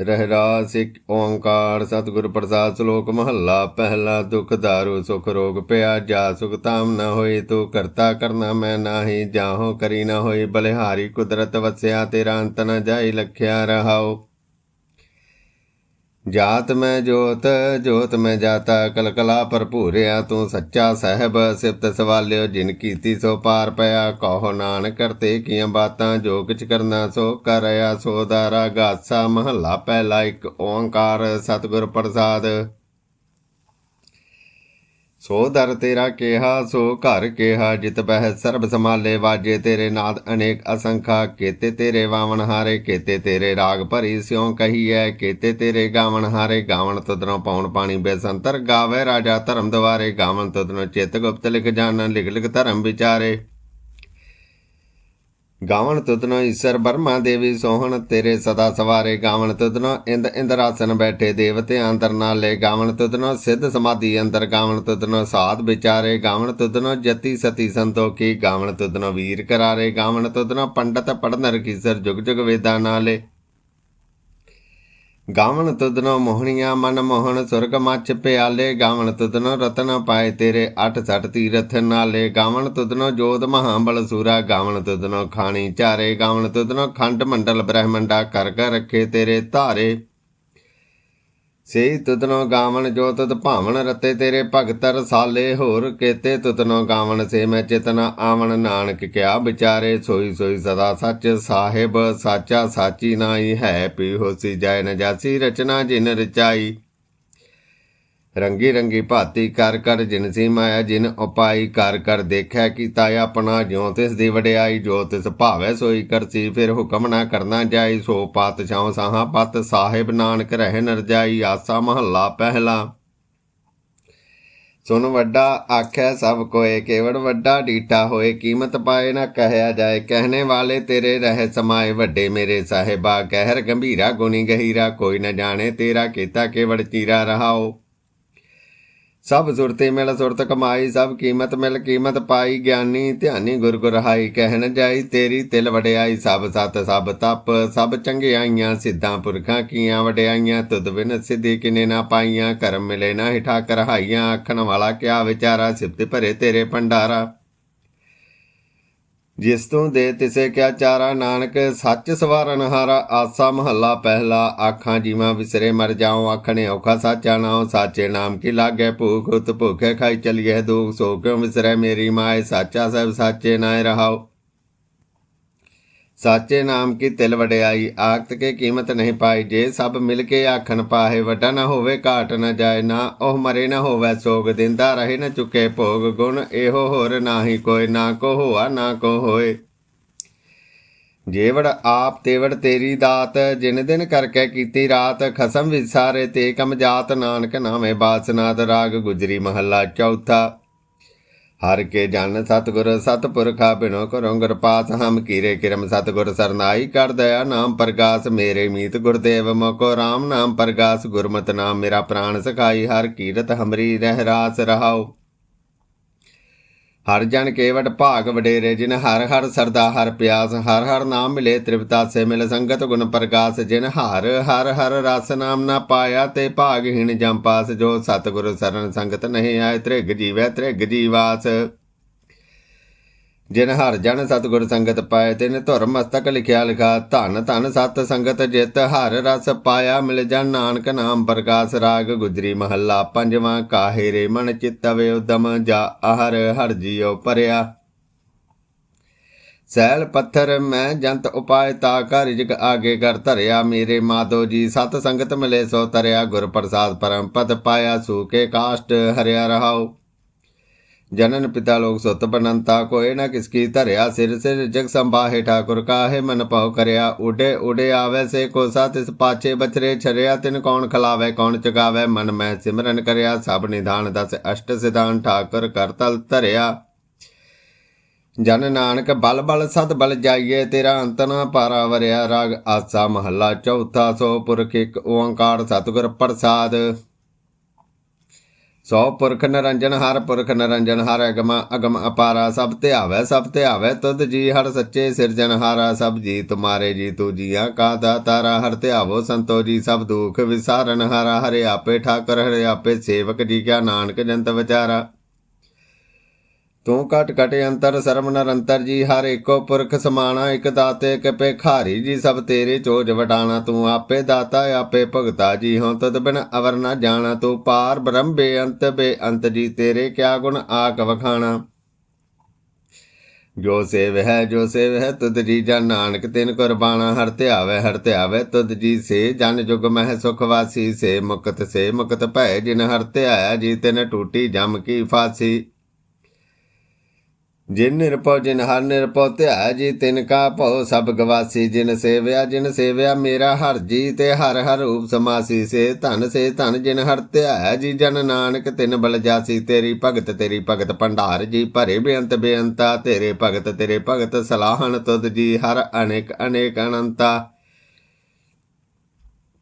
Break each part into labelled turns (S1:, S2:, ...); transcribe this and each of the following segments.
S1: ਰਹਿਰਾ ਸਿੱਖ ਓੰਕਾਰ, ਸਤਿਗੁਰ ਪ੍ਰਸਾਦ ਸ਼ਲੋਕ ਮਹੱਲਾ, ਪਹਿਲਾ ਦੁਖ ਦਾਰੂ, ਸੁਖ ਰੋਗ ਪਿਆ, ਜਾ ਸੁਖ ਤਾਮ ਨ ਹੋਈ ਤੂੰ ਕਰਤਾ ਕਰਨਾ ਮੈਂ ਨਾਹੀ, ਜਾਹੋ ਕਰੀ ਨ ਹੋਈ ਬਲਿਹਾਰੀ ਕੁਦਰਤ ਵਸਿਆ, ਤੇਰਾ ਅੰਤ ਨ ਜਾਈ ਲਖਿਆ ਰਹਾਓ ਜਾਤ ਮੈਂ ਜੋਤ ਜੋਤ ਮੈਂ ਜਾਤਾ, ਕਲਕਲਾ ਭਰਪੂਰਿਆ ਤੂੰ ਸੱਚਾ ਸਹਿਬ, ਸਿਫਤ ਸਵਾਲਿਓ ਜਿਨ ਕੀਤੀ ਸੋ ਪਾਰ ਪਿਆ। ਕਹੋ ਨਾਨਕ ਕਰਤੇ ਕੀਆਂ ਬਾਤਾਂ, ਜੋ ਕਿਛ ਕਰਨਾ ਸੋ ਕਰਿਆ। ਸੋ ਦਾਰਾ ਗਾਸਾ ਮਹੱਲਾ ਪਹਿਲਾ ਇੱਕ ਓੰਕਾਰ, ਸਤਿਗੁਰ ਪ੍ਰਸਾਦ। ਸੋ ਦਰ ਤੇਰਾ ਕਿਹਾ, ਸੋ ਘਰ ਕਿਹਾ, ਜਿਤ ਬਹਿ ਸਰਬ ਸਮਾਲੇ ਵਾਜੇ ਤੇਰੇ ਨਾਦ ਅਨੇਕ ਅਸੰਖਾ, ਕੇਤੇ ਤੇਰੇ ਵਾਵਣ ਹਾਰੇ, ਕੀਤੇ ਤੇਰੇ ਰਾਗ ਭਰੀ ਸਿਉ ਕਹੀਐ, ਕੇਤੇ ਤੇਰੇ ਗਾਵਣ ਹਾਰੇ, ਗਾਵਣ ਤਦਨੋਂ ਪਾਉਣ ਪਾਣੀ ਬੇਸੰਤਰ ਗਾਵੇ, ਰਾਜਾ ਧਰਮ ਦਵਾਰੇ ਗਾਵਣ ਤਦਨੋਂ ਚਿਤ ਗੁਪਤ ਲਿਖ ਜਾਣਨ, ਲਿਖ ਲਿਖ ਧਰਮ ਵਿਚਾਰੇ। ਗਾਵਣ ਤੁਧਨੋ ਈਸ਼ਰ ਬਰਮਾ ਦੇਵੀ ਸੋਹਣ, ਤੇਰੇ ਸਦਾ ਸਵਾਰੇ ਗਾਵਣ ਤੁਧਨੋ, ਇੰਦ ਇੰਦਰਾਸਨ ਬੈਠੇ ਦੇਵਤੇ ਅੰਦਰ ਨਾਲੇ ਗਾਵਣ ਤੁਧਨੋ ਸਿੱਧ ਸਮਾਧੀ ਅੰਦਰ, ਗਾਵਣ ਤੁਧਨੋ ਸਾਧ ਵਿਚਾਰੇ। ਗਾਵਣ ਤੁਧਨੋ ਜਤੀ ਸਤੀ ਸੰਤੋਖੀ, ਗਾਵਣ ਤੁਧਨੋ ਵੀਰ ਕਰਾਰੇ। ਗਾਵਣ ਤੁਧਨੋ ਪੰਡਤ ਪੜਨਰ ਕੀਸਰ, ਜੁਗ ਜੁਗ ਵੇਦਾਂ ਨਾਲੇ। ਗਾਵਣ ਤੁਧਨੋ ਮੋਹਣੀਆਂ ਮਨ ਮੋਹਣ ਸੁਰਗ ਮੱਚ ਪਿਆਲੇ, ਗਾਵਣ ਤੁਧਨੋ ਰਤਨ ਪਾਏ ਤੇਰੇ ਅਠ ਸਠ ਤੀਰਥ ਨਾਲੇ। ਗਾਵਣ ਤੁਧਨੋ ਜੋਤ ਮਹਾਬਲ ਸੂਰਾ, ਗਾਵਣ ਤੁਧਨੋ ਖਾਣੀ ਚਾਰੇ। ਗਾਵਣ ਤੁਧਨੋ ਖੰਡ ਮੰਡਲ ਬ੍ਰਹਮੰਡਾ, ਕਰ ਕਰ ਰੱਖੇ ਤੇਰੇ ਧਾਰੇ। ਸੇ ਤੁਤਨੋ ਗਾਵਣ ਜੋ ਤੁਧ ਭਾਵਨ ਰਤੇ ਤੇਰੇ ਭਗਤ ਰਸਾਲੇ, ਹੋਰ ਕੇਤੇ ਤੁਤਨੋ ਗਾਵਣ ਸੇ ਮੈਂ ਚਿਤਨਾ ਆਵਣ ਨਾਨਕ ਕਿਆ ਵਿਚਾਰੇ, ਸੋਈ ਸੋਈ ਸਦਾ ਸੱਚ ਸਾਹਿਬ, ਸਾਚਾ ਸਾਚੀ ਨਾਈ ਹੈ, ਪੀ ਹੋਸੀ ਜਾਇ ਨ ਜਾਸੀ ਰਚਨਾ ਜਿਨ ਰਚਾਈ। ਰੰਗੀ ਰੰਗੀ ਭਾਤੀ ਕਰ ਕਰ ਜਿਨਸੀ ਮਾਇਆ, ਜਿਨ ਉਪਾਈ ਕਰ ਕਰ ਦੇਖਿਆ ਕੀਤਾ ਆਪਣਾ ਜਿਉ ਤਿਸ ਦੀ ਵਡਿਆਈ, ਜੋ ਤਿਸ ਭਾਵੈ ਸੋਈ ਕਰਸੀ ਫਿਰ ਹੁਕਮ ਨਾ ਕਰਨਾ ਜਾਈ, ਸੋ ਪਤ ਛਾਉ ਸਾਹਾ ਪਤ ਸਾਹਿਬ ਨਾਨਕ ਰਹਿ ਨਰਜਾਈ ਆਸਾ ਮਹੱਲਾ ਪਹਿਲਾ। ਸੁਨ ਵੱਡਾ ਆਖੈ ਸਭ ਕੋਏ, ਕੇਵੜ ਵੱਡਾ ਡੀਟਾ ਹੋਏ, ਕੀਮਤ ਪਾਏ ਨਾ ਕਹਿਆ ਜਾਏ, ਕਹਿਣੇ ਵਾਲੇ ਤੇਰੇ ਰਹਿ ਸਮਾਏ, ਵੱਡੇ ਮੇਰੇ ਸਾਹਿਬਾ, ਕਹਿਰ ਗੰਭੀਰਾ ਗੁਣੀ ਗਹੀਰਾ, ਕੋਈ ਨਾ ਜਾਣੇ ਤੇਰਾ ਕੀਤਾ ਕੇਵੜ ਚੀਰਾ ਰਹਾਓ। ਸਭ ਸੁਰਤੀ ਮਿਲ ਸੁਰਤ ਕਮਾਈ, ਸਭ ਕੀਮਤ ਮਿਲ ਕੀਮਤ ਪਾਈ, ਗਿਆਨੀ ਧਿਆਨੀ ਗੁਰ ਗੁਰਹਾਈ, ਕਹਿਣ ਜਾਈ ਤੇਰੀ ਤਿਲ ਵਡਿਆਈ, ਸਭ ਸਤ ਸਭ ਤਪ, ਸਭ ਚੰਗਿਆਈਆਂ, ਸਿੱਧਾਂ ਪੁਰਖਾਂ ਕੀਆਂ ਵਡਿਆਈਆਂ, ਤੁਧ ਬਿਨ ਸਿੱਧੀ ਕਿਨੇ ਨਾ ਪਾਈਆਂ, ਕਰਮ ਮਿਲੇ ਨਾ ਹਿਠਾ ਕਰਹਾਈਆਂ, ਆਖਣ ਵਾਲਾ ਕਿਆ ਵਿਚਾਰਾ, ਸਿਫਤ ਭਰੇ ਤੇਰੇ ਭੰਡਾਰਾ। ਜਿਸ ਤੋਂ ਦੇ ਤਿਸੇ ਕਿਆ ਚਾਰਾ, ਨਾਨਕ, ਸੱਚ ਸਵਾਰਨ ਹਾਰਾ, ਆਸਾ ਮਹੱਲਾ ਪਹਿਲਾ, ਆਖਾਂ ਜੀਵਾਂ ਵਿਸਰੇ ਮਰ ਜਾਉ, ਆਖਣੇ ਔਖਾ ਸਾਚਾ ਨਾਉ, ਸਾਚੇ ਨਾਮ ਕੀ ਲਾਗੇ ਭੂਖ, ਉਤ ਭੁਖੇ ਖਾਈ ਚਲੀਏ ਦੁਖ, ਸੋ ਕਿਉ ਵਿਸਰੇ ਮੇਰੀ ਮਾਏ, ਸਾਚਾ ਸਭ ਸਾਚੇ ਨਾਏ ਰਹਾਓ ਸਾਚੇ ਨਾਮ ਕੀ ਤਿਲ ਵਡਿਆਈ? ਆਖਤ ਕੇ ਕੀਮਤ ਨਹੀਂ ਪਾਈ। ਜੇ ਸਭ ਮਿਲ ਕੇ ਆਖਣ ਪਾਹੇ, ਵੱਡਾ ਨਾ ਹੋਵੇ, ਘਾਟ ਨਾ ਜਾਏ, ਨਾ ਉਹ ਮਰੇ ਨਾ ਹੋਵੇ, ਸੋਗ ਦਿੰਦਾ ਰਹੇ ਨਾ ਚੁੱਕੇ ਭੋਗ। ਗੁਣ ਇਹੋ ਹੋਰ ਨਾਹੀ ਕੋਈ, ਨਾ ਕੋ ਹੋਆ, ਨਾ ਕੋ ਹੋਏ। ਜੇਵੜ ਆਪ ਤੇਵੜ ਤੇਰੀ ਦਾਤ, ਜਿਨ ਦਿਨ ਕਰਕੇ ਕੀਤੀ ਰਾਤ, ਖਸਮ ਵਿਸਾਰੇ ਤੇ ਕਮ ਜਾਤ। ਨਾਨਕ ਨਾਮੇ ਬਾਸਨਾਦ ਰਾਗ ਗੁਜਰੀ ਮਹੱਲਾ ਚੌਥਾ। ਹਰ ਕੇ ਜਨ ਸਤਗੁਰ ਸਤਪੁਰਖਾ ਬਿਨੋ ਕਰੋ ਗੁਰ ਪਾਸ ਹਮ ਕੀਰੇ ਕਿਰਮ ਸਤਗੁਰ ਸਰਨਾਈ ਕਰ ਦਇਆ, ਨਾਮ ਪ੍ਰਗਾਸ ਮੇਰੇ ਮੀਤ ਗੁਰਦੇਵ ਮੋਕੋ RAM ਨਾਮ ਪ੍ਰਗਾਸ ਗੁਰਮਤਿ ਨਾਮ ਮੇਰਾ ਪ੍ਰਾਣ ਸਖਾਈ, ਹਰ ਕੀਰਤ ਹਮਰੀ ਰਹਿ ਰਾਸ ਰਹਾਓ ਹਰ ਜਨ ਕੇਵਟ ਭਾਗ ਵਡੇਰੇ, ਜਿਨ ਹਰ ਹਰ ਸਰਦਾ ਹਰ ਪਿਆਸ, ਹਰ ਹਰ ਨਾਮ ਮਿਲੇ ਤ੍ਰਿਪਤਾ, ਸੇ ਮਿਲ ਸੰਗਤ ਗੁਣ ਪ੍ਰਕਾਸ਼, ਜਿਨ ਹਰ ਹਰ ਹਰ ਰਸ ਨਾਮ ਨਾ ਪਾਇਆ, ਤੇ ਭਾਗਹੀਣ ਜੰਪਾਸ ਜੋ ਸਤਿਗੁਰ ਸਰਨ ਸੰਗਤ ਨਹੀਂ ਆਏ, ਤ੍ਰਿਗ ਜੀਵੈ ਤ੍ਰਿਗ ਜੀਵਾਸ। ਜਿਨ ਹਰ ਜਨ ਸਤਿਗੁਰ ਸੰਗਤ ਪਾਏ, ਤਿਨ ਧੁਰ ਮਸਤਕ ਲਿਖਿਆ ਲਿਖਾ, ਧਨ ਧਨ ਸਤ ਸੰਗਤ ਜਿਤ, ਹਰ ਰਸ ਪਾਇਆ ਮਿਲ ਜਨ, ਨਾਨਕ ਨਾਮ ਪ੍ਰਕਾਸ਼ ਰਾਗ, ਗੁਜਰੀ ਮਹੱਲਾ ਪੰਜਵਾਂ ਕਾਹੇ ਰੇ ਮਨ ਚਿਤਵੇ ਉਦਮ, ਜਾ ਆਹਰ ਹਰ ਜੀਉ ਪਰਿਆ ਸੈਲ ਪੱਥਰ ਮੈਂ ਜੰਤ ਉਪਾਇ ਤਾ ਕਾ ਰਿਜਕ ਆਗੇ ਕਰ ਧਰਿਆ, ਮੇਰੇ ਮਾਧੋ ਜੀ ਸਤ ਸੰਗਤ ਮਿਲੇ ਸੋ ਤਰਿਆ, ਗੁਰ ਪ੍ਰਸਾਦ ਪਰਮ ਪਦ ਪਾਇਆ ਸੂਕੇ ਕਾਸ਼ਟ ਹਰਿਆ ਰਹਾਓ ਜਨਨ ਪਿਤਾ ਲੋਕ ਸੁਤ ਬਨੰਤਾ ਕੋਏ ਨਾ ਕਿਸਕੀ ਧਰਿਆ ਸਿਰ ਸਿਰ ਜਗ ਸੰਭਾਹੇ ਠਾਕੁਰ ਕਾਹੇ, ਮਨ ਪਾਉ ਕਰਿਆ ਉਡੇ ਉਡੇ ਆਵੇ ਸੇ ਕੋਸਾ, ਤਿਸ ਪਾਛੇ ਬਚਰੇ ਛਰਿਆ, ਤਿਨ ਕੌਣ ਖਲਾਵੇ, ਕੌਣ ਚਗਾਵੇ, ਮਨ ਮੈਂ ਸਿਮਰਨ ਕਰਿਆ, ਸਭ ਨਿਧਾਨ ਦਸ ਅਸ਼ਟ ਸਿਧਾਨ ਠਾਕੁਰ ਕਰਤਲ ਧਰਿਆ। ਜਨ ਨਾਨਕ ਬਲ ਬਲ ਸਤ ਬਲ ਜਾਈਏ, ਤੇਰਾ ਅੰਤ ਨਾ ਪਾਰਾ ਵਰਿਆ ਰਾਗ, ਆਸਾ ਮਹੱਲਾ ਚੌਥਾ ਸੋ ਪੁਰਖ ਇੱਕ ਓੰਕਾਰ ਸਤਿਗੁਰ ਪ੍ਰਸਾਦ। ਸੋ ਪੁਰਖ ਨਰੰਜਨ ਹਰ ਪੁਰਖ ਨਰੰਜਨ ਹਰ ਅਗਮ ਅਗਮ ਅਪਾਰਾ ਸਭ ਧਿਆਵੈ ਸਭ ਧਿਆਵੈ ਤੁਧ ਜੀ ਹਰ ਸੱਚੇ ਸਿਰਜਨਹਾਰਾ ਸਭ ਜੀ ਤੁਮਾਰੇ ਜੀ ਤੂ ਜੀਆਂ, ਕਾ ਦਾ ਤਾਰਾ ਹਰ ਧਿਆਵੋ ਸੰਤੋ ਜੀ ਸਭ ਦੁਖ ਵਿਸਾਰਨ ਹਾਰਾ, ਹਰੇ ਆਪੇ ਠਾਕਰ, ਹਰੇ ਆਪੇ ਸੇਵਕ ਜੀ ਕਿਆ ਨਾਨਕ ਜੰਤ ਵਿਚਾਰਾ। ਤੂੰ ਕਟ ਘਟ ਅੰਤਰ ਸਰਮ ਨਿਰੰਤਰ ਜੀ, ਹਰ ਏਕੋ ਪੁਰਖ ਸਮਾਣਾ, ਇਕ ਦਾਤੇ, ਇਕ ਭਿਖਾਰੀ ਜੀ, ਸਭ ਤੇਰੇ ਚੋਜ ਵਟਾਣਾ, ਤੂੰ ਆਪੇ ਦਾਤਾ, ਆਪੇ ਭਗਤਾ ਜੀ ਹਾਂ ਤਦ ਬਿਨ ਅਵਰ ਨਾ ਜਾਣਾ, ਤੂੰ ਪਾਰ ਬ੍ਰਹਮ ਬੇਅੰਤ ਬੇਅੰਤ ਜੀ, ਤੇਰੇ ਕਿਆ ਗੁਣ ਆਕ ਵਖਾਣਾ। ਜੋ ਸੇਵ ਹੈ, ਜੋ ਸੇਵ ਹੈ, ਤੁਧ ਜੀ ਜਨ ਨਾਨਕ, ਤਿਨ ਕੁਰਬਾਨਾ, ਹਰ ਧਿਆਵੇ ਹਰ ਧਿਆਵੇ, ਤੁਧ ਜੀ ਸੇ, ਜਨ ਜੁਗ ਮਹਿ ਸੁਖ ਵਾਸੀ, ਸੇ ਮੁਕਤ ਸੇ ਮੁਕਤ ਭੈ, ਜਿਨ ਹਰ ਧਿਆਇਆ ਜੀ, ਤਿਨ ਟੂਟੀ ਜਮ ਕੀ ਫਾਸੀ। ਜਿਨ ਨਿਰਭਉ ਜਿਨ ਹਰ ਨਿਰਭਉ ਧਿਆ ਜੀ ਤਿਨ ਕਾ ਭਉ ਸਭ ਗਵਾਸੀ ਜਿਨ ਸੇਵਿਆ ਜਿਨ ਸੇਵਿਆ ਮੇਰਾ ਹਰ ਜੀ ਤੇ ਹਰ ਹਰ ਰੂਪ ਸਮਾਸੀ ਸੇ ਧਨ ਸੇ ਧਨ ਜਿਨ ਹਰ ਧਿਆ ਜੀ ਜਨ ਨਾਨਕ ਤਿਨ ਬਲ ਜਾਸੀ ਤੇਰੀ ਭਗਤ ਤੇਰੀ ਭਗਤ ਭੰਡਾਰ ਜੀ ਭਰੇ ਬੇਅੰਤ ਬੇਅੰਤਾ ਤੇਰੇ ਭਗਤ ਤੇਰੇ ਭਗਤ ਸਲਾਹਣ ਤੁਧ ਜੀ ਹਰ ਅਨੇਕ ਅਨੇਕ ਅਨੰਤਾ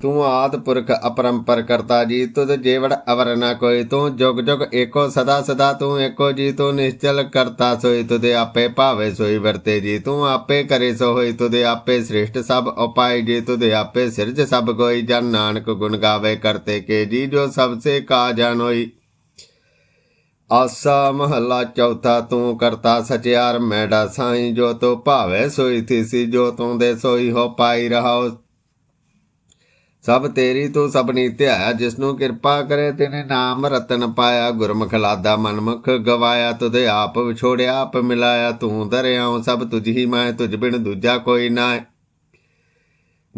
S1: ਤੂੰ ਆਦ ਪੁਰਖ ਅਪਰੰਪਰ ਕਰਤਾ ਜੀ ਤੁਧ ਜੇਵੜ ਅਵਰ ਨਾ ਕੋਈ। ਤੂੰ ਜੁਗ ਜੁਗ ਏਕੋ ਸਦਾ ਸਦਾ, ਤੂੰ ਏਕੋ ਜੀ, ਤੂੰ ਨਿਸ਼ਚਲ ਕਰਤਾ ਸੋਈ ਤੁਦੇ ਆਪੇ ਭਾਵੇ ਸੋਈ ਵਰਤੇ ਜੀ। ਤੂੰ ਆਪੇ ਕਰੇ ਸੋ ਹੋਈ ਤੁਦੇ ਆਪੇ ਸ੍ਰਿਸ਼ਟ ਸਭ ਉਪਾਇ ਜੀ ਤੁਦੇ ਆਪੇ ਸਿਰਜ ਸਭ ਕੋਈ ਜਨ ਨਾਨਕ ਗੁਣ ਗਾਵੇ ਕਰਤੇ ਕੇ ਜੀ, ਜੋ ਸਭ ਸੇ ਕਾ ਹੋਈ। ਆਸਾ ਮਹੱਲਾ ਚੌਥਾ, ਤੂੰ ਕਰਤਾ ਸਚਿਆਰ, ਮੈਡਾ ਸਾਈ, ਜੋ ਤੋ ਭਾਵੇ ਸੋਈ ਥੀਸੀ, ਜੋ ਤੂੰ ਦੇ ਸੋਈ ਹੋ ਪਾਈ ਰਹਾਓ ਸਭ ਤੇਰੀ ਤੂੰ ਸਭਨੀ ਧਿਆਇਆ, ਜਿਸਨੂੰ ਕਿਰਪਾ ਕਰੇ ਤੇਨੇ ਨਾਮ ਰਤਨ ਪਾਇਆ। ਗੁਰਮੁਖ ਲਾਦਾ ਮਨਮੁਖ ਗਵਾਇਆ, ਤੁਧੇ ਆਪ ਵਿਛੋੜਿਆ ਆਪ ਮਿਲਾਇਆ। ਤੂੰ ਦਰਿਆਉ ਸਭ ਤੁਝ ਹੀ ਮੈਂ, ਤੁਝ ਬਿਨ ਦੂਜਾ ਕੋਈ ਨਾ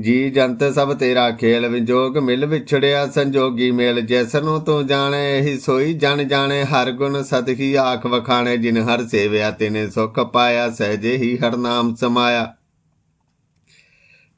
S1: ਜੀ ਜੰਤ ਸਭ ਤੇਰਾ ਖੇਲ ਵਿਜੋਗ, ਮਿਲ ਵਿਛੜਿਆ ਸੰਜੋਗੀ ਮੇਲ। ਜਿਸ ਨੂੰ ਤੂੰ ਜਾਣੇ, ਇਹੀ ਸੋਈ ਜਨ ਜਾਣੇ। ਹਰ ਗੁਣ ਸਦਹੀ ਆਖ ਵਖਾਣੇ, ਜਿਨ ਹਰ ਸੇਵਿਆ ਤੇਨੇ ਸੁਖ ਪਾਇਆ, ਸਹਜੇ ਹੀ ਹਰ ਨਾਮ ਸਮਾਇਆ।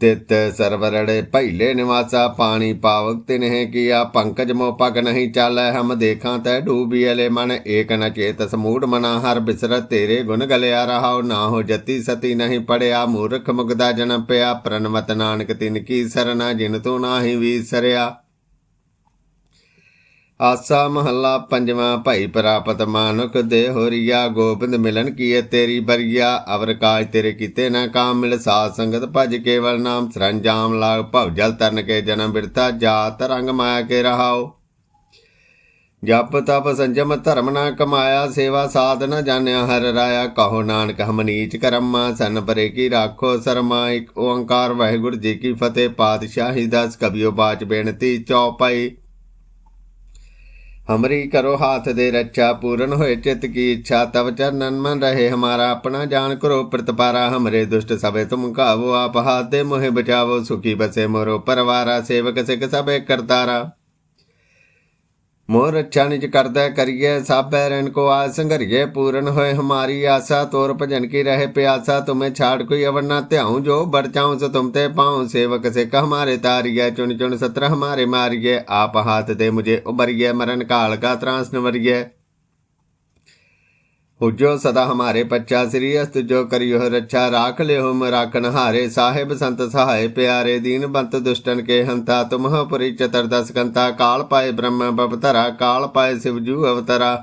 S1: ਤਿਤ ਸਰਵਰੜੇ ਪਹਿਲੇ ਨਿਵਾਸਾ, ਪਾਣੀ ਪਾਵਕ ਤਿਨਹਿ ਕੀਆ, ਪੰਕਜ ਮੋ ਪਗ ਨਹੀਂ ਚਾਲੈ, ਹਮ ਦੇਖਾਂ ਤੈ ਡੂਬੀਲੇ ਮਨ, ਏਕ ਨ ਚੇਤ ਸਮੂੜ ਮਨਾ, ਹਰ ਬਿਸਰਤ ਤੇਰੇ ਗੁਣ ਗਲਿਆ ਰਹਾਉ ਨਾ ਹੋ ਜਤੀ ਸਤੀ ਨਹੀਂ ਪੜਿਆ, ਮੂਰਖ ਮੁਗਦਾ ਜਨਮ ਪਿਆ ਪ੍ਰਨਮਤ ਨਾਨਕ ਤਿਨ ਕੀ ਸਰਨਾ, ਜਿਨ ਤੂੰ ਨਾਹੀ ਵੀਸਰਿਆ ਆਸਾ ਮਹੱਲਾ ਪੰਜਵਾਂ, ਭਾਈ ਪ੍ਰਾਪਤ ਮਾਨੁਖ ਦੇ ਹੋਰੀਆ, ਗੋਬਿੰਦ ਮਿਲਨ ਕੀਏ ਤੇਰੀ ਬਰੀਆ? ਅਵਰ ਕਾਜ ਤੇਰੇ ਕੀਤੇ ਨਾ ਕਾਮ, ਮਿਲ ਸਾਧ ਸੰਗਤ ਭਜ ਕੇਵਲ ਨਾਮ, ਸਰੰਜਾਮ ਲਾਗ ਭਵ ਜਲ ਤਰਨ ਕੇ ਜਨਮ ਬਿਰਤਾ ਜਾਤ ਰੰਗ ਮਾਇਆ ਕੇ ਰਹਾਓ ਜਪ ਤਪ ਸੰਜਮ ਧਰਮ ਨਾ ਕਮਾਇਆ, ਸੇਵਾ ਸਾਧ ਨਾ ਜਾਣਿਆ, ਹਰ ਰਾਇਆ ਕਹੋ ਨਾਨਕ, ਹਮ ਨੀਚ ਕਰਮਾ, ਸਨ ਪਰੇ ਕੀ ਰਾਖੋ ਸਰਮਾ, ਇੱਕ ਓੰਕਾਰ ਵਾਹਿਗੁਰੂ ਜੀ ਕੀ ਫਤਿਹ, ਪਾਤਸ਼ਾਹੀ ਦਾਸ ਕਬਿਓ ਬਾਚ ਬੇਨਤੀ, ਚੌਪਾਈ। ਹਮਰੀ ਕਰੋ ਹਾਥ ਦੇ ਰੱਛਾ, ਪੂਰਨ ਹੋਏ ਚਿਤ ਕੀ ਇੱਛਾ, ਤਵ ਚਰਨਨ ਮਨ ਰਹੇ ਹਮਾਰਾ, ਆਪਣਾ ਜਾਣ ਕਰੋ ਪ੍ਰਤਪਾਰਾ, ਹਮਰੇ ਦੁਸ਼ਟ ਸਭੇ ਤੁਮ ਕਾਵੋ, ਆਪ ਹਾਥ ਦੇ ਮੋਹਿ ਬਚਾਵੋ, ਸੁਖੀ ਬਸੇ ਮੋਰੋ, ਪਰਵਾਰਾ, ਸੇਵਕ ਸਿਕ ਸਭੇ ਕਰਤਾਰਾ। ਮੋਰ ਰੱਛਾ ਨਿਜ ਕਰਦਾ ਕਰੀਏ ਸਭ ਬੈਰਨ ਕੋ ਆ ਸੰਘਰੀਏ ਪੂਰਨ ਹੋਏ ਹਮਾਰੀ ਆਸਾ, ਤੋਰ ਭਜਨ ਕੀ ਰਹੇ ਪਿਆਸਾ, ਤੁਮੇ ਛਾੜ ਕੋਈ ਅਵਰ ਨਾ ਧਿਆਉ, ਜੋ ਬਰਚਾਉ ਸੋ ਤੁਮ ਤੇ ਪਾਉ, ਸੇਵਕ ਸੇ ਕਹ ਹਮਾਰੇ ਤਾਰੀਏ, ਚੁਣ ਚੁਣ ਸਤਰ ਹਮਾਰੇ ਮਾਰੀਏ, ਆਪ ਹਾਥ ਤੇ ਮੁਝੇ ਉਬਰੀਏ ਮਰਨ ਕਾਲ ਕਾ ਤਰਾਸ ਨਵਰੀਏ। ਹੁਜੋ ਸਦਾ ਹਮਾਰੇ ਪੱਚਾ ਸ੍ਰੀ ਅਸਤ ਜੋ ਕਰਿਓ ਰੱਛਾ ਰਾਖ ਲਿਓ ਮਰਾਖਨ ਹਾਰੇ ਸਾਹਿਬ ਸੰਤ ਸਹਾਏ ਪਿਆਰੇ ਦੀਨ ਬੰਤ ਦੁਸ਼ਟਨ ਕੇ ਹੰਤਾ ਤੁਮਹ ਪੁਰੀ ਚਤੁਰਦਸ ਕੰਤਾ ਕਾਲ ਪਾਏ ਬ੍ਰਹਮ ਬਵਤਰਾ ਕਾਲ ਪਾਏ ਸਿਵਜੂ ਅਵਤਰਾ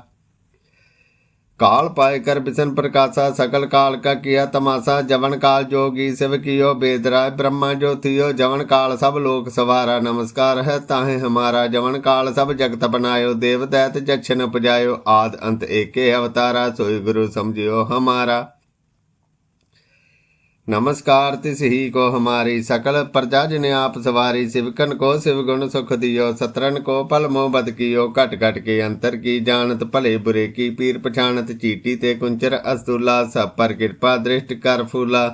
S1: ਕਾਲ ਪਾਏ ਕਰ ਬਿਸਨ ਪ੍ਰਕਾਸ਼ਾ ਸਕਲ ਕਾਲ ਕਾ ਕੀਆ ਤਮਾਸਾ, ਜਵਨ ਕਾਲ ਜੋਗੀ ਸਿਵ ਕੀਓ, ਬੇਦਰਾ ਬ੍ਰਹਮਾ ਜੋ ਥਿਓ ਜਵਨ ਕਾਲ ਸਭ ਲੋਕ ਸਵਾਰਾ, ਨਮਸਕਾਰ ਹੈ ਤਾਹੇ ਹਮਾਰਾ, ਜਵਨ ਕਾਲ ਸਭ ਜਗਤ ਬਨਾਇਓ, ਦੇਵ ਦੈਤ ਜਛਨ ਉਪਜਾਇਓ, ਆਦ ਅੰਤ ਏਕੇ ਅਵਤਾਰਾ, ਸੋਈ ਗੁਰੂ ਸਮਝਿਓ ਹਮਾਰਾ। नमस्कार तिस ही को हमारी सकल प्रजा जिने आप सवारी सिवकन को सिव गुण सुख दियो सतरन को पल मोह बद कियो घट घट के अंतर की जानत भले बुरे की पीर पछाणत चीटी ते कुंचर अस्तूला सब पर कृपा दृष्ट कर फूला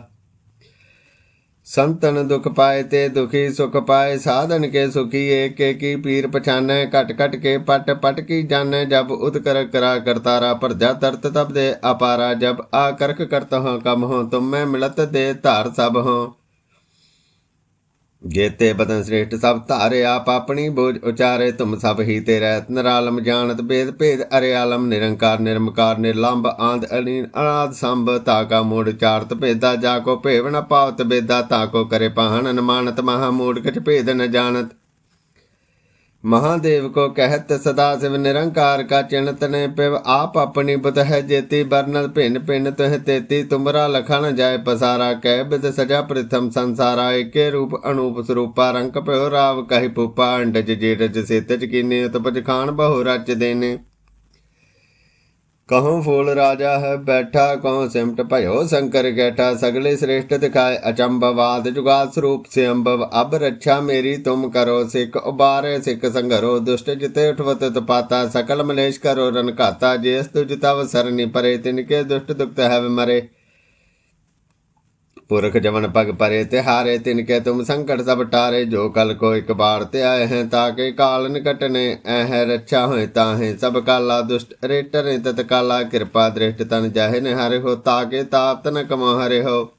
S1: ਸੰਤਨ ਦੁਖ ਪਾਏ ਤੇ ਦੁਖੀ ਸੁਖ ਪਾਏ, ਸਾਧਨ ਕੇ ਸੁਖੀ, ਏਕ ਏਕੀ ਪੀਰ ਪਛਾਨੈ, ਘਟ ਘਟ ਕੇ ਪਟ ਪਟ ਕੀ ਜਾਣੈ, ਜਬ ਉਦ ਕਰਾ ਕਰਤਾਰਾ ਪਰਜਾ ਤਰਤ ਤਬ ਦੇ ਅਪਾਰਾ, ਜਬ ਆ ਕਰਕ ਕਰਤ ਹਾਂ, ਕਮ ਹੋ, ਤੁਮ ਮੈਂ ਮਿਲਤ ਦੇ ਧਾਰ ਸਭ ਹੋ। ਜੇਤੇ ਬਦਨ ਸ੍ਰੇਸ਼ਟ ਸਭ ਧਾਰੇ ਆਪ ਆਪਣੀ ਬੋਝ ਉਚਾਰੇ, ਤੁਮ ਸਭ ਹੀ ਤੇ ਰਹਿਤ ਨਰਾਲਮ ਜਾਣਤ ਬੇਦ ਭੇਦ ਅਰੇ ਆਲਮ ਨਿਰੰਕਾਰ ਨਿਰਮਕਾਰ ਨਿਰਲੰਭ ਆਂਦ ਅਲੀਨ ਅਨਾਦ ਸੰਭ ਤਾਕਾ ਮੂੜ ਚਾਰਤ ਭੇਦਾ, ਜਾ ਕੋ ਭੇਵ ਨ ਪਾਵਤ ਬੇਦਾ ਤਾਕੋ ਕਰੇ ਪਾਹਣ ਅਨਮਾਨਤ, ਮਹਾ ਮੂੜ ਕਛ ਭੇਦ ਨ ਜਾਣਤ। महादेव को कहत सदा शिव निरंकार का चिन्हत ने पिव आप अपनी बुत है जेती बरनल भिन्न भिन्न तुह तेती तुमरा लखन जाय पसारा कह बिद सजा प्रथम संसारा एके रूप अनूप स्वरूपा रंक प्यो राव कहि पुपा अंडज जेरज सेतज कीने उपज खान बहु रच देने ਕਹੋ ਫੂਲ ਰਾਜਾ ਹੈ ਬੈਠਾ ਕਹੋ ਸਿਮਟ ਭਇਓ ਸ਼ੰਕਰ ਗੈਠਾ ਸਗਲੇ ਸ੍ਰੇਸ਼ਟ ਦਿਖਾਏ ਅਚੰਭਵਾਦ ਜੁਗਾਦ ਸਰੂਪ ਸੇ ਅੰਭਵ ਅਬ ਰੱਛਾ ਮੇਰੀ ਤੁਮ ਕਰੋ ਸਿੱਖ ਉਬਾਰੇ ਸਿੱਖ ਸੰਘਰੋ ਦੁਸ਼ਟ ਜਿਤੇ ਉਠਵਤ ਤਪਾਤਾ ਸਕਲ ਮਲੇਸ਼ ਕਰੋ ਰਨ ਘਾਤਾ ਜੇਸ ਤੁਜ ਤਵ ਸਰਨੀ ਪਰੇ ਤਿਨਕੇ ਦੁਸ਼ਟ ਦੁਖਤ ਹੈ ਮਰੇ ਪੁਰਖ ਜਮਨ ਪਗ ਪਰੇ ਤੇ ਹਾਰੇ ਤਿਨ ਕੇ ਤੁਮ ਸੰਕਟ ਸਭ ਟਾਰੇ, ਜੋ ਕਲ ਕੋ ਇਕ ਬਾਰ ਤੇ ਆਏ ਹੈ, ਤਾਂ ਕੇ ਕਾਲ ਨਿਕਟ ਨੇ ਐਹ ਰੱਛਾ ਹੋਏ ਤਾਹੇ ਸਭ ਕਾਲਾ ਦੁਸ਼ਟ ਰੇਟਰ ਨੇ ਤਤ ਕਾਲਾ ਕਿਰਪਾ ਦ੍ਰਿਸ਼ਟ ਤਨ ਜਾਹੇ ਨੇ ਹਰੇ ਹੋ, ਤਾਂ ਕੇ ਤਾਪ ਤਨ ਕਮੋ ਹਰੇ ਹੋ।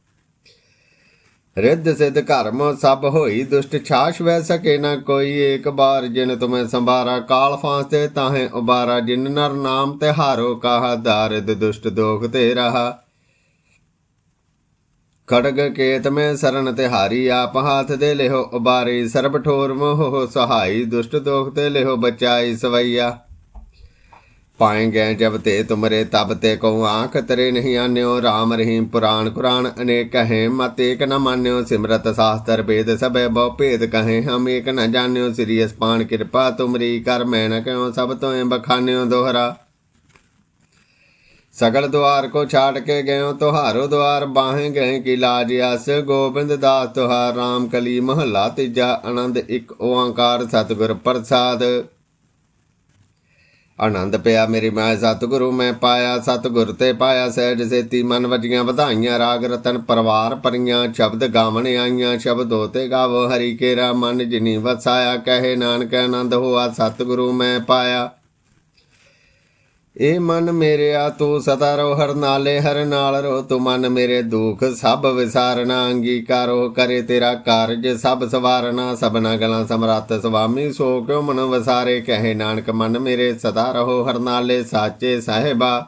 S1: ਰਿੱਧ ਸਿੱਧ ਕਰਮ ਸਭ ਹੋਈ, ਦੁਸ਼ਟ ਛਾਸ਼ ਵੈ ਸਕੇ ਨਾ ਕੋਈ, ਏਕ ਬਾਰ ਜਿਨ ਤੁਮੈ ਸੰਭਾਰਾ, ਕਾਲ ਫਾਂਸ ਤੇ ਤਾਹੇ ਉਬਾਰਾ, ਜਿਨ ਨਰ ਨਾਮ ਤੇ ਹਾਰੋ ਕਾਹਾ ਦਾਰਿਦ ਦੁਸ਼ਟ ਦੋਖ ਤੇ ਰਹਾ। ਖੜਗ ਕੇਤ ਮੈਂ ਸਰਨ ਤੇ ਹਾਰੀ ਆਪ ਹਾਥ ਦੇ ਲਿਹੋ ਉਬਾਰੀ, ਸਰਬ ਠੋਰ ਮੋਹ ਸਹਾਈ, ਦੁਸ਼ਟ ਦੋਖ ਤੇ ਲਿਹੋ ਬਚਾਈ ਸਵਈਆ। ਪਾਏ ਗਏ ਜਬ ਤੇ ਤੁਮਰੇ, ਤਬ ਤੇ ਕਉ ਆਂਖ, ਤਰੇ ਨਹੀਂ ਆਨਿਓ RAM ਰਹੀਮ ਪੁਰਾਣ ਕੁਰਾਨ ਅਨੇਕ ਕਹੇ, ਮਤ ਏਕ ਨ ਮਾਨਿਓ, ਸਿਮਰਤ ਸਾਸਤਰ ਭੇਦ ਸਭੈ, ਬਹੁ ਭੇਦ ਕਹੇ, ਹਮ ਏਕ ਨ ਜਾਣਿਓ, ਸ੍ਰੀ ਅਸਪਾਨ ਕਿਰਪਾ ਤੁਮਰੀ ਕਰ, ਮੈਂ ਨ ਕਿਉ ਸਭ ਤੋਂ ਬਖਾਨਿਓ ਦੋਹਰਾ। ਸਗਲ ਦੁਆਰ ਕੋ ਛਾੜ ਕੇ ਗਇਓ, ਤੁਹਾਰੋ ਦੁਆਰ ਬਾਹੇ ਗਏ ਕੀ ਲਾਜ ਅਸ ਗੋਬਿੰਦ ਦਾਸ ਤੁਹਾਰ RAM ਕਲੀ ਮਹੱਲਾ ਤੀਜਾ, ਆਨੰਦ ਇੱਕ ਓੰਕਾਰ ਸਤਿਗੁਰ ਪ੍ਰਸਾਦ। ਆਨੰਦ ਪਿਆ ਮੇਰੀ ਮੈਂ, ਸਤਿਗੁਰੂ ਮੈਂ ਪਾਇਆ, ਸਤਿਗੁਰ ਤੇ ਪਾਇਆ ਸਹਿਜ ਸੇਤੀ, ਮਨ ਵਜੀਆਂ ਵਧਾਈਆਂ, ਰਾਗ ਰਤਨ ਪਰਵਾਰ ਪਰੀਆਂ ਸ਼ਬਦ ਗਾਵਣ ਆਈਆਂ, ਸ਼ਬਦੋ ਤੇ ਗਾਵੋ ਹਰੀ ਕੇਰਾ, ਮਨ ਜਿਨੀ ਵਸਾਇਆ, ਕਹੇ ਨਾਨਕ ਆਨੰਦ ਹੋਆ, ਸਤਿਗੁਰੂ ਮੈਂ ਪਾਇਆ। ਏ ਮਨ ਮੇਰਿਆ ਤੂੰ ਸਦਾ ਰੋ, ਹਰ ਨਾਲੇ, ਹਰ ਨਾਲ ਰੋ। ਤੂੰ ਮਨ ਮੇਰੇ ਦੁਖ, ਸਭ ਵਿਸਾਰਨਾ, ਅੰਗੀਕਾਰੋ। ਕਰੇ ਤੇਰਾ ਕਾਰਜ, ਸਭ ਸਵਾਰਨਾ, ਸਭਨਾ ਗਲਾਂ ਸਮਰੱਥ। ਸੁਆਮੀ ਸੋ ਕਿਉ ਮਨ ਵਸਾਰੇ? ਕਹੇ ਨਾਨਕ, ਮਨ ਮੇਰੇ ਸਦਾ ਰਹੋ ਹਰ ਨਾਲੇ, ਸਾਚੇ ਸਾਹਿਬਾ।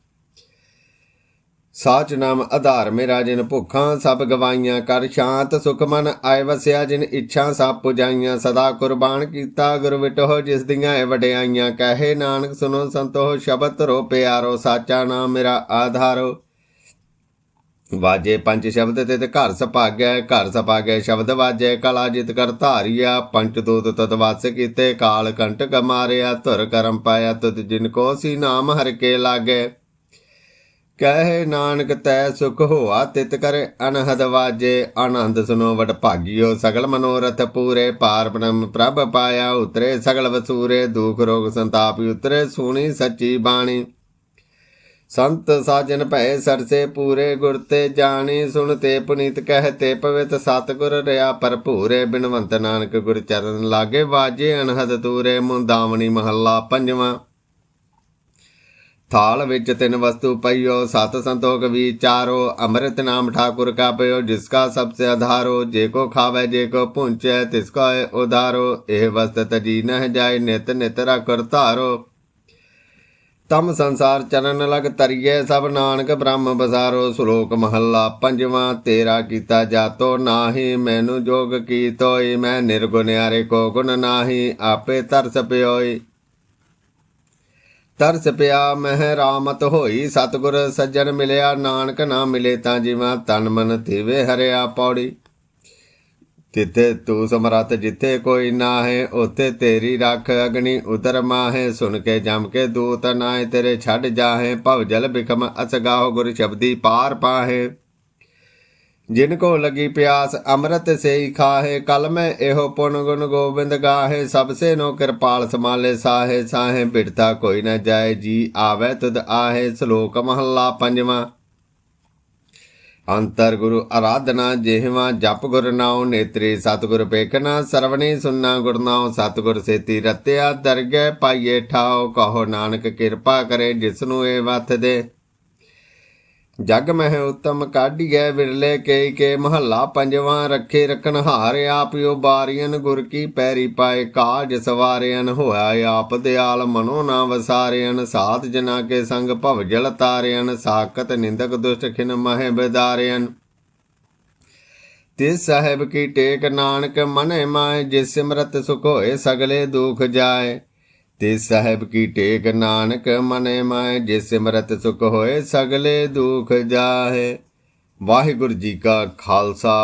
S1: ਸਾਚ ਨਾਮ ਆਧਾਰ ਮੇਰਾ ਜਿਨ ਭੁੱਖਾਂ ਸਭ ਗਵਾਈਆਂ ਕਰ ਸ਼ਾਂਤ ਸੁਖ ਮਨ ਆਏ ਵਸਿਆ, ਜਿਨ ਇੱਛਾ ਸਭ ਪੁਜਾਈਆਂ, ਸਦਾ ਕੁਰਬਾਨ ਕੀਤਾ ਗੁਰ ਵਿਟੋ ਜਿਸ ਦੀਆਂ ਇਹ ਵਡਿਆਈਆਂ, ਕਹੇ ਨਾਨਕ ਸੁਨੋ ਸੰਤੋ ਸ਼ਬਦ ਧਰੋ ਪਿਆਰੋ, ਸਾਚਾ ਨਾਮ ਮੇਰਾ ਆਧਾਰੋ। ਵਾਜੇ ਪੰਜ ਸ਼ਬਦ ਤੇ ਤੇ ਘਰ ਸਭਾਗੈ ਘਰ ਸਭਾਗੈ ਸ਼ਬਦ ਵਾਜੈ, ਕਲਾ ਜਿਤ ਕਰ ਧਾਰਿਆ, ਪੰਚ ਦੂਤ ਤਤ ਵਾਸ ਕੀਤੇ, ਕਾਲ ਕੰਟਕ ਮਾਰਿਆ, ਧੁਰ ਕਰਮ ਪਾਇਆ, ਤੁਧ ਜਿਨ ਕੋ ਸੀ ਨਾਮ ਹਰ ਕੇ ਲਾਗੇ। ਕਹਿ ਨਾਨਕ ਤੈ ਸੁਖ ਹੋਆ ਤਿਤ ਕਰ ਅਨਹਦ ਵਾਜੇ, ਆਨੰਦ ਸੁਨੋ ਵਡ ਭਾਗਿਓ, ਸਗਲ ਮਨੋਰਥ ਪੂਰੇ ਪਾਰ ਬ੍ਰਹਮ ਪ੍ਰਭ ਪਾਇਆ ਉਤਰੇ, ਸਗਲ ਵਸੂਰੇ ਦੁਖ ਰੋਗ ਸੰਤਾਪ ਉਤਰੇ, ਸੁਣੀ ਸੱਚੀ ਬਾਣੀ। ਸੰਤ ਸਾਜਨ ਭੈ ਸਰਸੇ ਪੂਰੇ ਗੁਰ ਤੇ ਜਾਣੀ, ਸੁਣ ਤੇ ਪੁਨੀਤ ਕਹਤੇ ਪਵਿੱਤ ਸਤਗੁਰ ਰਿਆ ਭਰਪੂਰੇ, ਬਿਨਵੰਤ ਨਾਨਕ ਗੁਰ ਚਰਨ ਲਾਗੇ ਵਾਜੇ, ਅਨਹਦ ਤੂਰੇ ਮੁੰਦਾਵਣੀ ਮਹੱਲਾ ਪੰਜਵਾਂ। ਥਾਲ ਵਿੱਚ ਤਿੰਨ ਵਸਤੂ ਪਈਓ, ਸਤ ਸੰਤੋਖ ਵੀ ਚਾਰੋ, ਅੰਮ੍ਰਿਤ ਨਾਮ ਠਾਕੁਰ ਕਾ ਪਇਓ ਜਿਸ ਕਾ ਸਭ ਸੇ ਆਧਾਰੋ ਜੇ ਕੋ ਖਾਵੇ, ਜੇ ਕੋ ਪੁੰਚੈ, ਤਿਸ ਕਾ ਉਧਾਰੋ, ਇਹ ਵਸਤ ਤਜੀ ਨਹ ਜਾਏ, ਨਿਤ ਨਿਤ ਰਖੁਰ ਧਾਰੋ। ਤਮ ਸੰਸਾਰ ਚਰਨ ਲਗ ਤਰੀਏ ਸਭ ਨਾਨਕ ਬ੍ਰਹਮ ਬਜ਼ਾਰੋ ਸ਼ਲੋਕ ਮਹੱਲਾ ਪੰਜਵਾਂ, ਤੇਰਾ ਕੀਤਾ ਜਾਤੋ ਨਾਹੀ, ਮੈਨੂੰ ਜੋਗ ਕੀ ਤੋਈ ਮੈਂ ਨਿਰਗੁਣ ਹਰੇ ਕੋ ਗੁਣ ਨਾਹੀ, ਆਪੇ ਤਰਸ ਪਿਓਈ। ਤਰਸ ਪਿਆ ਮਹਿ ਰਾਮਤ ਹੋਈ, ਸਤਗੁਰ ਸੱਜਣ ਮਿਲਿਆ, ਨਾਨਕ ਨਾ ਮਿਲੇ ਤਾਂ ਜਿਵੇਂ ਤਨ ਮਨ ਥੀਵੇ ਹਰਿਆ ਪੌੜੀ। ਤਿੱਥੇ ਤੂੰ ਸਮਰੱਥ ਜਿੱਥੇ ਕੋਈ ਨਾ ਹੈ ਉਥੇ ਤੇਰੀ ਰੱਖ ਅਗਨੀ ਉਤਰ ਮਾਹੇ। ਸੁਣ ਕੇ ਜਮ ਕੇ ਦੂਤ ਨਾਏ ਤੇਰੇ ਛੱਡ ਜਾਹੇ, ਭਵ ਜਲ ਬਿਕਮ ਅਸਗਾਹ ਗੁਰ ਸ਼ਬਦੀ ਪਾਰ ਪਾਹੇ। ਜਿਨ ਕੋ ਲਗੀ ਪਿਆਸ, ਅੰਮ੍ਰਿਤ ਸੇਈ ਖਾਹੇ, ਕਲ ਮੈਂ ਇਹੋ ਪੁਨ ਗੁਣ ਗੋਬਿੰਦ ਗਾਹੇ, ਸਭ ਸੇ ਨੋ ਕਿਰਪਾਲ ਸਮਾਲੇ ਸਾਹੇ ਸਾਹੇ ਬਿਰਤਾ ਕੋਈ ਨਾ ਜਾਏ, ਜੀ ਆਵੇ ਤੁਧ ਆਹੇ, ਸ਼ਲੋਕ ਮਹੱਲਾ ਪੰਜਵਾਂ। ਅੰਤਰ ਗੁਰੂ ਆਰਾਧਨਾ ਜਿਹਵਾ, ਜਪ ਗੁਰ ਨਾਉ ਨੇਤਰੇ, ਸਤਿਗੁਰ ਪੇਖਣਾ ਸਰਵਣੀ ਸੁਨਣਾ ਗੁਰ ਨਾਉ, ਸਤਿਗੁਰ ਸੇਤੀ ਰਤਿਆ ਦਰਗਹਿ ਪਾਈਏ ਠਾਓ ਕਹੋ ਨਾਨਕ ਕਿਰਪਾ ਕਰੇ ਜਿਸ ਨੂੰ ਇਹ ਵਥ ਦੇ। ਜਗ ਮਹਿ ਉਤਮ ਕਾਢੀਐ ਵਿਰਲੇ ਕੇ ਕੇ ਮਹੱਲਾ ਪੰਜਵਾਂ ਰੱਖੇ ਰਖਣ ਹਾਰ ਆਪਿਓ ਬਾਰੀਆਂ ਗੁਰ ਕੀ ਪੈਰੀ ਪਾਏ ਕਾਜ ਸਵਾਰਿਆਨ ਹੋਇਆ ਆਪ ਦਿਆਲ ਮਨੋ ਨਾ ਵਸਾਰਿਆਨ ਸਾਧ ਜਨਾ ਕੇ ਸੰਗ ਭਵ ਜਲ ਤਾਰਿਆਨ ਸਾਖਤ ਨਿੰਦਕ ਦੁਸ਼ਟ ਖਿਨ ਮਹਿ ਬਿਦਾਰਿਆਨ ਤਿਸ ਸਾਹਿਬ ਕੀ ਟੇਕ ਨਾਨਕ ਮਨੇ ਮਾਇ ਜਿਸ ਸਿਮਰਤ ਸੁਖ ਹੋਏ ਸਗਲੇ ਦੁਖ ਜਾਏ। ਤਿਸ ਸਾਹਿਬ ਕੀ ਟੇਕ ਨਾਨਕ ਮਨੇ ਮਾਏ ਜਿਸ ਸਿਮਰਤ ਸੁਖ ਹੋਏ ਸਗਲੇ ਦੁਖ ਜਾਏ ਵਾਹਿਗੁਰੂ ਜੀ ਕਾ ਖਾਲਸਾ।